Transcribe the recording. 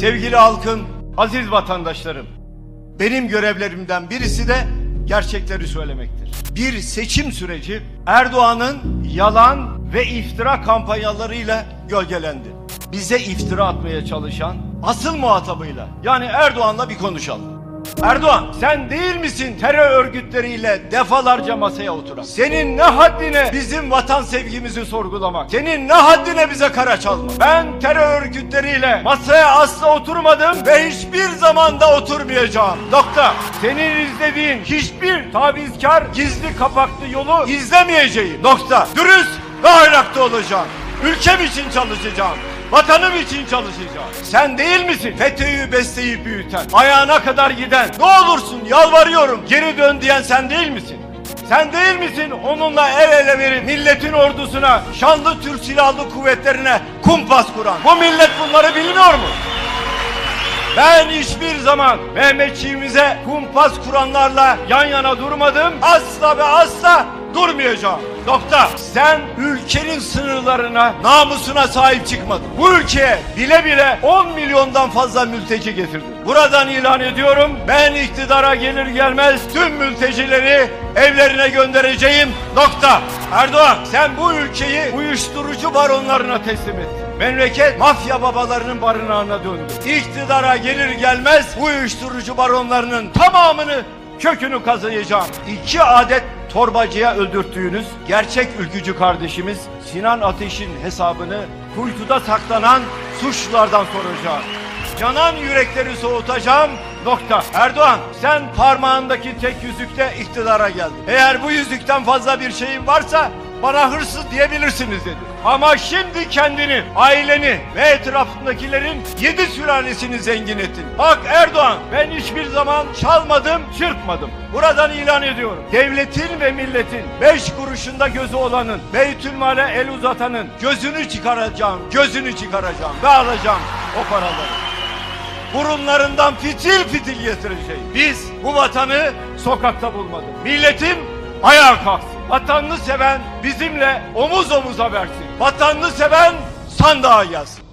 Sevgili halkım, aziz vatandaşlarım. Benim görevlerimden birisi de gerçekleri söylemektir. Bir seçim süreci Erdoğan'ın yalan ve iftira kampanyalarıyla gölgelendi. Bize iftira atmaya çalışan asıl muhatabıyla yani Erdoğan'la bir konuşalım. Erdoğan sen değil misin terör örgütleriyle defalarca masaya oturan? Senin ne haddine bizim vatan sevgimizi sorgulamak? Senin ne haddine bize kara çalmak? Ben terör örgütleriyle masaya asla oturmadım ve hiçbir zamanda oturmayacağım. Nokta. Senin izlediğin hiçbir tavizkar gizli kapaklı yolu izlemeyeceğim. Nokta. Dürüst ve ahlaklı olacağım. Ülkem için çalışacağım. Vatanım için çalışacağım. Sen değil misin? FETÖ'yü besleyip büyüten, ayağına kadar giden, ne olursun yalvarıyorum geri dön diyen sen değil misin? Sen değil misin onunla el ele verip milletin ordusuna, şanlı Türk Silahlı Kuvvetlerine kumpas kuran? Bu millet bunları bilmiyor mu? Ben hiçbir zaman Mehmetçiğimize kumpas kuranlarla yan yana durmadım. Asla ve asla durmayacağım. Nokta. Sen ülkenin sınırlarına, namusuna sahip çıkmadın. Bu ülkeye bile bile 10 milyondan fazla mülteci getirdin. Buradan ilan ediyorum. Ben iktidara gelir gelmez tüm mültecileri evlerine göndereceğim. Nokta. Erdoğan sen bu ülkeyi uyuşturucu baronlarına teslim ettin. Memleket mafya babalarının barınağına döndü. İktidara gelir gelmez uyuşturucu baronlarının tamamını kökünü kazıyacağım. İki adet torbacıya öldürttüğünüz gerçek ülkücü kardeşimiz Sinan Ateş'in hesabını kuytuda saklanan suçlulardan soracağım. Yanan yürekleri soğutacağım. Nokta. Erdoğan sen parmağındaki tek yüzükte iktidara geldin. Eğer bu yüzükten fazla bir şeyin varsa bana hırsız diyebilirsiniz dedi. Ama şimdi kendini, aileni ve etrafındakilerin yedi sülalesini zengin ettin. Bak Erdoğan ben hiçbir zaman çalmadım, çırpmadım. Buradan ilan ediyorum. Devletin ve milletin beş kuruşunda gözü olanın, Beytülmal'e el uzatanın gözünü çıkaracağım, gözünü çıkaracağım ve alacağım o paraları burunlarından fitil fitil getireceğim. Biz bu vatanı sokakta bulmadık. Milletim ayağa kalksın. Vatanını seven bizimle omuz omuza versin. Vatanını seven sandığa gelsin.